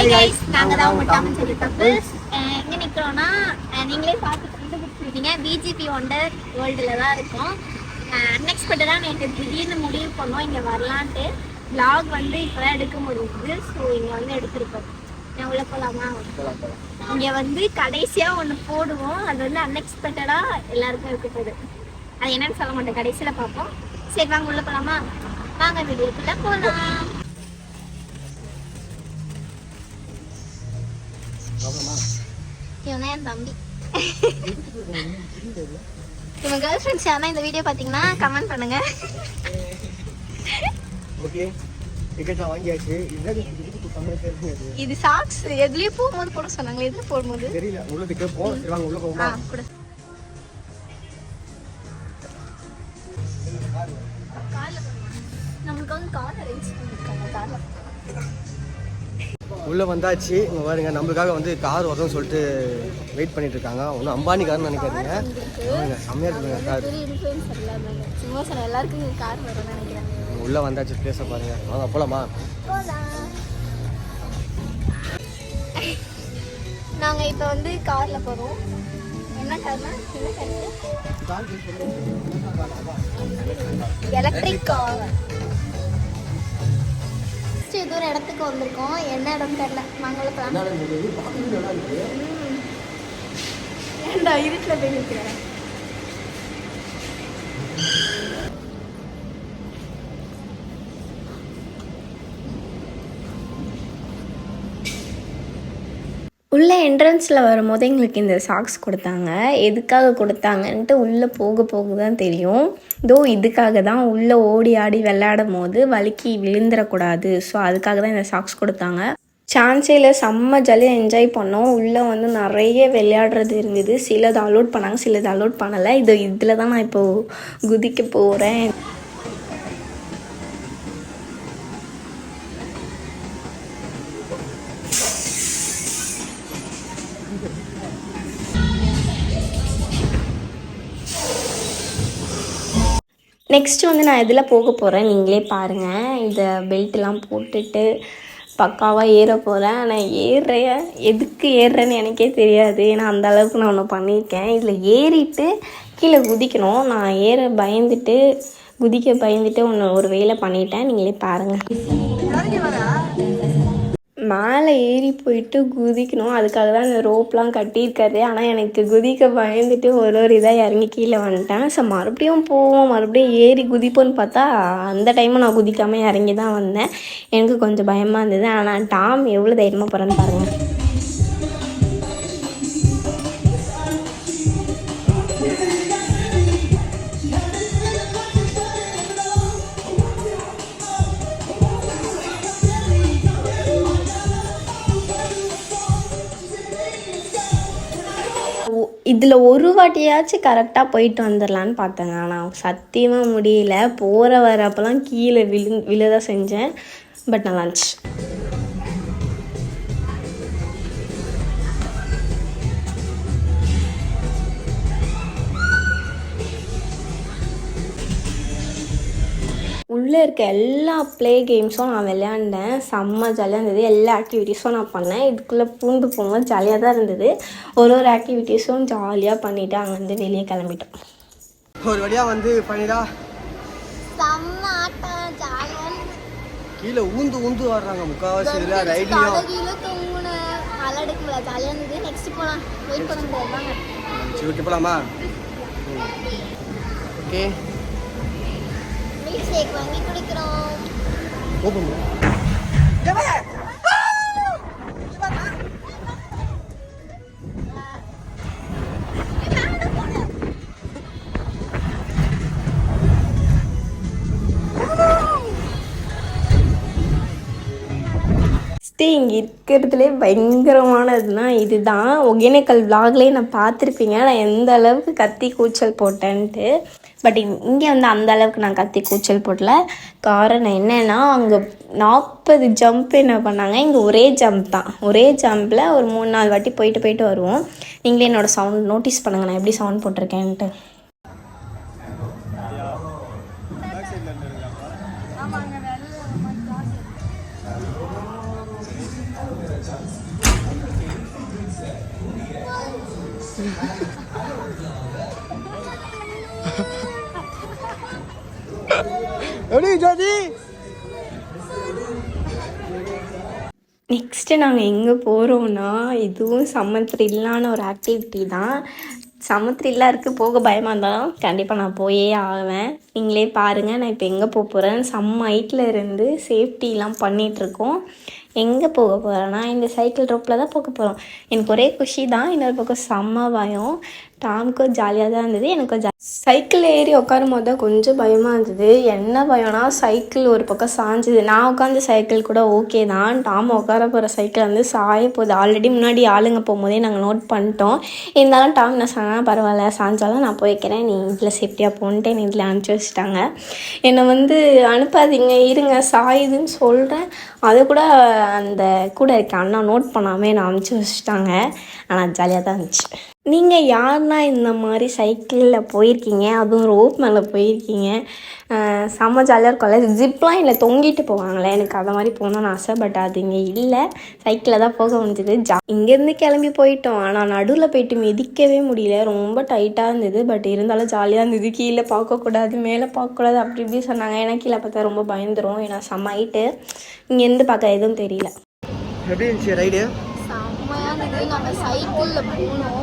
Hi guys நாங்க தான் உங்க டாமன் சொல்லி கப்பல்ஸ் எங்க நிக்கிறோம்னா நீங்களே பார்த்து கண்டுபிடிச்சிருக்கீங்க பிஜிபி ஒண்டர் வேர்ல்டுல தான் இருக்கோம். அன்எக்ஸ்பெக்டடா நேற்று திடீர்னு முடிவு பண்ணோம். இங்க வரலான்ட்டு. Vlog வந்து இப்பதான் எடுக்க முடியுது. ஸோ இங்க வந்து எடுத்திருக்கோம். நான் உள்ள போலாமா? இங்க வந்து கடைசியா ஒண்ணு போடுவோம். அது வந்து அன்எக்ஸ்பெக்டடா எல்லாருக்கும் இருக்க போகுது அது என்னன்னு சொல்ல மாட்டேன். கடைசியில பார்ப்போம். சரி வாங்க உள்ள போலாமா? வாங்க வீடியோக்குள்ள போலாம். தான் என் தம்பி. இவன் கேர்ள் ஃப்ரெண்ட்ஸ் யாரா இந்த வீடியோ பார்த்தீங்கன்னா கமெண்ட் பண்ணுங்க. ஓகே இது? சாக்ஸ் எதுலயும் போகும்போது போட சொன்னாங்க எதுல போடும்போது தெரியல. உள்ள டிக்கெட் போ. சரி வாங்க. உள்ள போமா கொடு. நம்மளுக்கு வந்து கார் அரேஞ்ச் பண்ணிருக்காங்க கார்ல உள்ள வந்தாச்சு. இங்க பாருங்க நம்மளுக்காக வந்து கார் வரும்னு சொல்லிட்டு வெயிட் பண்ணிட்டு இருக்காங்க. ஒன்றும் அம்பானி கார்னு நினைக்காதீங்க. ஆமாங்க செம்மையா இருக்குங்க கார். உள்ள வந்தாச்சு பேச பாருங்க. வாங்க போலாமா? போலாம். நாங்க இப்போ வந்து கார்ல போறோம். என்ன கார்னா என்ன கார் கார் ஏதோ ஒரு இடத்துக்கு வந்திருக்கோம். என்ன இடம் தெரியல. வாங்கல போலாம் ஏன்டா இருட்டுல போய் நிற்கிறேன் உள்ளே என்ட்ரன்ஸில் வரும்போது எங்களுக்கு இந்த சாக்ஸ் கொடுத்தாங்க. எதுக்காக கொடுத்தாங்கன்ட்டு உள்ளே போக போக தான் தெரியும். இதோ இதுக்காக தான் உள்ளே ஓடி ஆடி விளையாடும் போது வலுக்கி விழுந்துடக்கூடாது. ஸோ அதுக்காக தான் இந்த சாக்ஸ் கொடுத்தாங்க. சான்சேல செம்ம ஜாலியாக என்ஜாய் பண்ணோம். உள்ளே வந்து நிறைய விளையாடுறது இருந்தது. சிலது அலோட் பண்ணாங்க சிலது அலோட் பண்ணலை. இது இதில் தான் நான் இப்போது குதிக்க போகிறேன் நெக்ஸ்ட் வந்து நான் எதில் போக போகிறேன் நீங்களே பாருங்கள் இந்த பெல்ட்லாம் போட்டுட்டு பக்காவாக ஏற போகிறேன் ஆனால் ஏறுறேன். எதுக்கு ஏறுறேன்னு எனக்கே தெரியாது. ஏன்னா அந்த அளவுக்கு நான் ஒன்று பண்ணியிருக்கேன். இதில் ஏறிட்டு கீழே குதிக்கணும். நான் ஏற பயந்துட்டு குதிக்க பயந்துட்டு ஒன்று ஒரு வேலை பண்ணிட்டேன். நீங்களே பாருங்கள் மேலே ஏறி போயிட்டு குதிக்கணும். அதுக்காக தான் இந்த ரோப்லாம் கட்டியிருக்காரு. ஆனால் எனக்கு குதிக்க பயந்துட்டு ஒரு ஒரு இதாக இறங்கி கீழே வந்துட்டேன். ஸோ மறுபடியும் போவோம். மறுபடியும் ஏறி குதிப்போன்னு பார்த்தா அந்த டைமும் நான் குதிக்காமல் இறங்கி தான் வந்தேன். எனக்கு கொஞ்சம் பயமாக இருந்தது. ஆனால் டாம் எவ்வளோ தைரியமாக போகிறேன்னு பாருங்கள் இதில் ஒரு வாட்டியாச்சும் கரெக்டாக போயிட்டு வந்துடலான்னு பார்த்தேங்க. ஆனால் சத்தியமாக முடியல. போகிற வரப்பெல்லாம் கீழே விழு விழுதான் செஞ்சேன். பட் நல்லா இருந்துச்சு. உள்ளே இருக்க எல்லா ப்ளே கேம்ஸும் நான் விளையாண்டேன். செம்ம ஜாலியாக இருந்தது. எல்லா ஆக்டிவிட்டீஸும் நான் பண்ணேன். இதுக்குள்ளே பூந்து போகும்போது ஜாலியாக தான் இருந்தது. ஒரு ஒரு ஆக்டிவிட்டீஸும் ஜாலியாக பண்ணிவிட்டு அங்கேருந்து வெளியே கிளம்பிட்டோம். ஒரு வழியா வந்து பண்ணிடா. செம்ம ஆட்டம். ஜாலியாக கீழே ஊந்து ஊந்து வர்றாங்க முக்காவாசி இதில் ரைட்லையும் ஜாலியாக இருந்தது. நெக்ஸ்ட் போகலாம் வெயிட் பண்ண முடியாது வாங்க சரி ஓகே போலாமா? ஓகே. மில்க் ஷேக் வாங்கி குடிக்கிறோம் ஓப்பன் ஃபஸ்ட்டு இங்கே இருக்கிறதுலே பயங்கரமானதுன்னா இதுதான். ஒகேனக்கல் விலாக்லேயே நான் பார்த்துருப்பீங்க. நான் எந்த அளவுக்கு கத்தி கூச்சல் போட்டேன்ட்டு. பட் இங்கே வந்து அந்த அளவுக்கு நான் கத்தி கூச்சல் போடல. காரணம் என்னென்னா அங்கே நாற்பது ஜம்ப் என்ன பண்ணாங்க? இங்கே ஒரே ஜம்ப் தான். ஒரே ஜம்பில் ஒரு மூணு நாலு வாட்டி போயிட்டு போயிட்டு வருவோம். நீங்களே என்னோடய சவுண்ட் நோட்டீஸ் பண்ணுங்கள் நான் எப்படி சவுண்ட் போட்டிருக்கேன்ட்டு. எப்படி ஜோதி. நெக்ஸ்ட்டு நாங்கள் எங்கே போகிறோம்னா இதுவும் செம்ம த்ரில்லான ஒரு ஆக்டிவிட்டி தான். செம்ம த்ரில்லாக இருக்குது போக பயமாக இருந்தாலும் கண்டிப்பாக நான் போயே ஆவேன். நீங்களே பாருங்கள் நான் இப்போ எங்கே போக போகிறேன் செம்ம ஹைட்டில் இருந்து சேஃப்டிலாம் பண்ணிகிட்ருக்கோம் எங்கே போக போகிறேன்னா இந்த சைக்கிள் ரோப்பில் தான் போக போகிறோம் எனக்கு ஒரே குஷி தான் இன்னொரு பக்கம் செம்ம பயம். டாமுக்கும் ஜாலியாக தான் இருந்தது. எனக்கும் ஜா சைக்கிள் ஏறி உட்காரும் போது தான் கொஞ்சம் பயமாக இருந்தது. என்ன பயம்னா சைக்கிள் ஒரு பக்கம் சாஞ்சுது. நான் உட்காந்து சைக்கிள் கூட ஓகே தான். டாம் உட்கார போகிற சைக்கிள் வந்து சாய போகுது. ஆல்ரெடி முன்னாடி ஆளுங்க போகும்போதே நாங்கள் நோட் பண்ணிட்டோம். இருந்தாலும் டாம் நான் சொன்னால் பரவாயில்ல சாஞ்சாலும் நான் போய்க்கிறேன். நீ இதில் சேஃப்டியாக போன்ட்டு நீ இதில் அனுப்பிச்சி வச்சுட்டாங்க. என்னை வந்து அனுப்பாதீங்க இருங்க சாயுதுன்னு சொல்கிறேன் அதை கூட அந்த கூட இருக்க அண்ணா நோட் பண்ணாமல் நான் அனுப்பிச்சி வச்சுட்டாங்க. ஆனால் ஜாலியாக தான் இருந்துச்சு. நீங்கள் யாருன்னா இந்த மாதிரி சைக்கிளில் போயிருக்கீங்க? அதுவும் ரோப் மேலே போயிருக்கீங்க. செம்ம ஜாலியாக இருக்கும்ல ஜிப்லாம் இல்லை தொங்கிட்டு போவாங்களே. எனக்கு அதை மாதிரி போகணும்னு ஆசை பட் அது இங்கே இல்லை. சைக்கிளில் தான் போக முடிஞ்சது. ஜா இங்கேருந்து கிளம்பி போயிட்டோம். ஆனால் நடுவில் போயிட்டு மிதிக்கவே முடியல. ரொம்ப டைட்டாக இருந்தது பட் இருந்தாலும் ஜாலியாக இருந்தது. கீழே பார்க்கக்கூடாது மேலே பார்க்கக்கூடாது அப்படி இப்படி சொன்னாங்க. ஏன்னா கீழே பார்த்தா ரொம்ப பயந்துரும். ஏன்னா செம்ம ஹைட்டு இங்கேருந்து பார்க்க எதுவும் தெரியல. எப்படி இருந்துச்சு ரைடு செம்மையாக இருந்தது. நாங்கள் சைக்கிளில் போனோம்.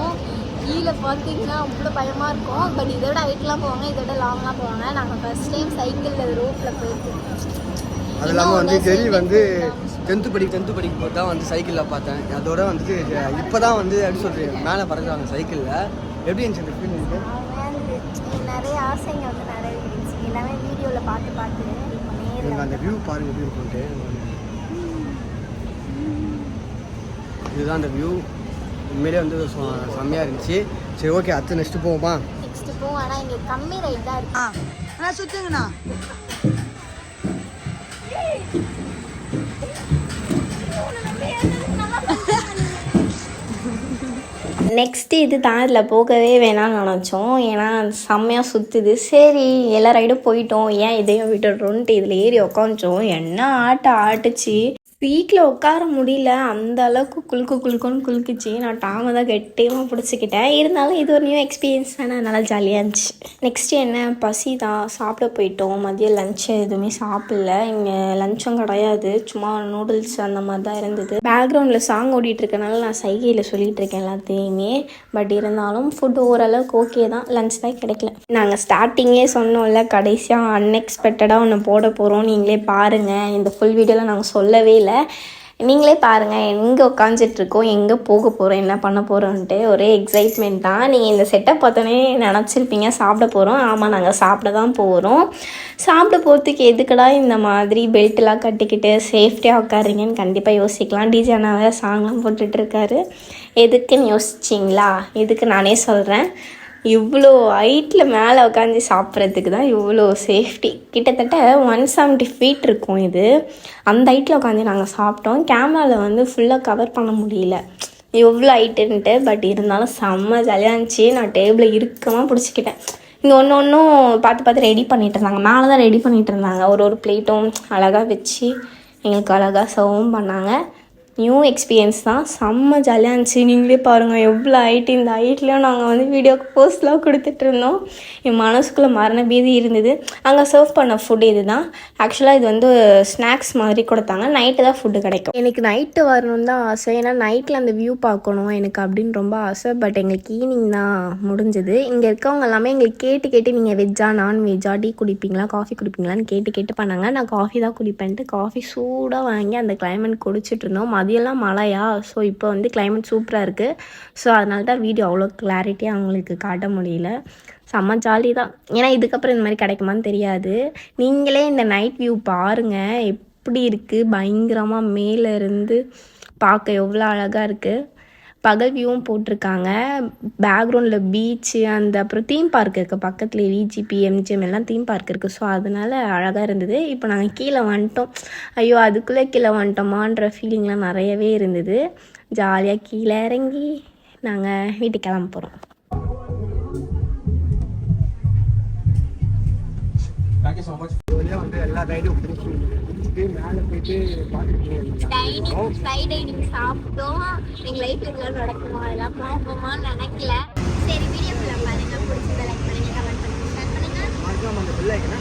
கீழே பார்த்தீங்கன்னா அவ்வளோ பயமாக இருக்கும். பட் இதை விட ஹைட்லாம் போவாங்க இதை விட லாங்லாம் போவாங்க. நாங்கள் ஃபர்ஸ்ட் டைம் சைக்கிளில் ரோட்டில் போயிருக்கோம் அது இல்லாமல் வந்து ஜெரி வந்து டென்த்து படி டென்த்து படிக்கும் போது தான் வந்து சைக்கிளில் பார்த்தேன். அதோட வந்துட்டு இப்போ தான் வந்து எப்படி சொல்கிறது மேலே பறக்குறாங்க சைக்கிளில் எப்படி இருந்துச்சு அந்த ஃபீல் நிறைய ஆசைங்க வந்து நிறைவேறிச்சு எல்லாமே வீடியோவில் பார்த்து பார்த்து அந்த வியூ பாருங்க எப்படி இருக்கும்ட்டு இதுதான் அந்த வியூ உண்மையிலே வந்து செ- செம்மையா இருந்துச்சு. சரி ஓகே அடுத்து நெக்ஸ்ட்டு போவோமா? நெக்ஸ்ட் போவோம். ஆனால் இங்கே கம்மி ரைட் தான் இருக்கு. அண்ணா சுத்துங்கண்ணா. நெக்ஸ்ட்டு இது தான் இதில் போகவே வேணாம்னு நினச்சோம். ஏன்னா செம்மையாக சுற்றுது சரி எல்லா ரைடும் போயிட்டோம். ஏன் இதையும் விட்டுடுறோன்ட்டு இதில் ஏறி உக்காந்துச்சோம் என்ன ஆட்டம் ஆட்டுச்சு. சீட்டில் உட்கார முடியல. அந்த அளவுக்கு குலுக்கு குலுக்குன்னு குலுக்குச்சு. நான் டாமை தான் கெட்டியமாக பிடிச்சிக்கிட்டேன். இருந்தாலும் இது ஒரு நியூ எக்ஸ்பீரியன்ஸ் தானே. நல்லா ஜாலியாக இருந்துச்சு. நெக்ஸ்ட்டு என்ன? பசி தான். சாப்பிட போயிட்டோம். மதியம் லஞ்சு எதுவுமே சாப்பிடல. இங்கே லஞ்சம் கிடையாது. சும்மா நூடுல்ஸ் அந்த மாதிரி தான் இருந்தது. பேக்ரவுண்டில் சாங் ஓடிட்டுருக்கனால நான் சைகையில் சொல்லிகிட்டு இருக்கேன் எல்லாத்தையுமே. பட் இருந்தாலும் ஃபுட் ஓரளவுக்கு ஓகே தான். லஞ்ச் தான் கிடைக்கல. நாங்கள் ஸ்டார்டிங்கே சொன்னோம்ல கடைசியாக அன்எக்ஸ்பெக்டடாக ஒன்று போட போகிறோம் நீங்களே பாருங்கள் இந்த ஃபுல் வீடியோவில் நாங்கள் சொல்லவே இல்லை. நீங்களே பாருங்கள் எங்கே உட்காந்துட்டுருக்கோம் எங்கே போக போகிறோம் என்ன பண்ண போகிறோன்ட்டு ஒரே எக்ஸைட்மெண்ட் தான். நீங்கள் இந்த செட்டப் பார்த்தோன்னே நினச்சிருப்பீங்க சாப்பிட போகிறோம் ஆமாம் நாங்கள் சாப்பிட தான் போகிறோம் சாப்பிட போகிறதுக்கு எதுக்குடா இந்த மாதிரி பெல்ட்லாம் கட்டிக்கிட்டு சேஃப்டியாக உட்காருங்கன்னு கண்டிப்பாக யோசிக்கலாம். டிஜே அண்ணாவை சாங்லாம் போட்டுட்ருக்காரு எதுக்குன்னு யோசிச்சிங்களா? எதுக்கு நானே சொல்கிறேன் இவ்வளோ ஹைட்டில் மேலே உட்காந்து சாப்பிட்றதுக்கு தான் இவ்வளோ சேஃப்டி கிட்டத்தட்ட ஒன் செவன்ட்டி ஃபீட் இருக்கும் இது. அந்த ஹைட்டில் உட்காந்து நாங்கள் சாப்பிட்டோம். கேமராவில் வந்து ஃபுல்லாக கவர் பண்ண முடியல. எவ்வளோ ஹைட்டுன்ட்டு பட் இருந்தாலும் செம்ம ஜாலியாக இருந்துச்சு. நான் டேபிளை இறுக்கமாக பிடிச்சிக்கிட்டேன். இங்கே ஒன்று ஒன்றும் பார்த்து பார்த்து ரெடி பண்ணிட்டு இருந்தாங்க. மேலே தான் ரெடி பண்ணிகிட்டு இருந்தாங்க. ஒரு ஒரு பிளேட்டும் அழகாக வச்சு எங்களுக்கு அழகாக சர்வும் பண்ணாங்க. நியூ எக்ஸ்பீரியன்ஸ் தான். செம்ம ஜாலியாக இருந்துச்சு. நீங்களே பாருங்கள் எவ்வளோ ஹைட் இந்த ஹைட்லேயும் நாங்கள் வந்து வீடியோக்கு போஸ்ட்லாம் கொடுத்துட்ருந்தோம் என் மனசுக்குள்ளே மரண பீதி இருந்தது. அங்கே சர்வ் பண்ண ஃபுட்டு இது தான் ஆக்சுவலாக இது வந்து ஸ்நாக்ஸ் மாதிரி கொடுத்தாங்க. நைட்டு தான் ஃபுட்டு கிடைக்கும். எனக்கு நைட்டு வரணும்னு தான் ஆசை. ஏன்னா நைட்டில் அந்த வியூ பார்க்கணும். எனக்கு அப்படின்னு ரொம்ப ஆசை. பட் எங்களுக்கு ஈவினிங் தான் முடிஞ்சது. இங்கே இருக்கவங்க எல்லாமே எங்களுக்கு கேட்டு கேட்டு நீங்கள் வெஜ்ஜா நான்வெஜ்ஜா டீ குடிப்பீங்களா காஃபி குடிப்பீங்களான்னு கேட்டு கேட்டு பண்ணாங்க. நான் காஃபி தான் குடிப்பேன்ட்டு காஃபி சூடாக வாங்கி அந்த கிளைமேட் குடிச்சிட்டு இருந்தோம். மதியம்லாம் மழையா? ஸோ இப்போ வந்து கிளைமேட் சூப்பராக இருக்குது ஸோ அதனால தான் வீடியோ அவ்வளோ கிளாரிட்டியாக அவங்களுக்கு காட்ட முடியல. செம்ம ஜாலி தான். ஏன்னா இதுக்கப்புறம் இந்த மாதிரி கிடைக்குமான்னு தெரியாது. நீங்களே இந்த நைட் வியூ பாருங்கள் எப்படி இருக்குது பயங்கரமாக மேலேருந்து பார்க்க எவ்வளோ அழகாக இருக்குது பகல் வியூவும் போட்டிருக்காங்க. பேக்ரவுண்டில் பீச்சு அந்த அப்புறம் தீம் பார்க் இருக்குது பக்கத்தில் விஜிபி எம்ஜிஎம் எல்லாம் தீம் பார்க் இருக்குது ஸோ அதனால அழகாக இருந்தது. இப்போ நாங்கள் கீழே வந்துட்டோம். ஐயோ அதுக்குள்ளே கீழே வந்துட்டோமான்ற ஃபீலிங்லாம் நிறையவே இருந்தது. ஜாலியாக கீழே இறங்கி நாங்கள் வீட்டுக்கு கிளம்ப போகிறோம் Thank you so much. போயிட்டு மேலே போயிட்டு பார்த்துட்டு டைனிங் சாப்பிட்டோம். எங்கள் லைஃப் இதெல்லாம் நடக்குமா? இதெல்லாம் போகுமான்னு நினைக்கல. சரி வீடியோ ஃபுல்லாக பாருங்க. பிடிச்சதை லைக் பண்ணுங்க கமெண்ட் பண்ணுங்க ஷேர் பண்ணுங்க. மறக்காம அந்த பிள்ளைக்குன்னா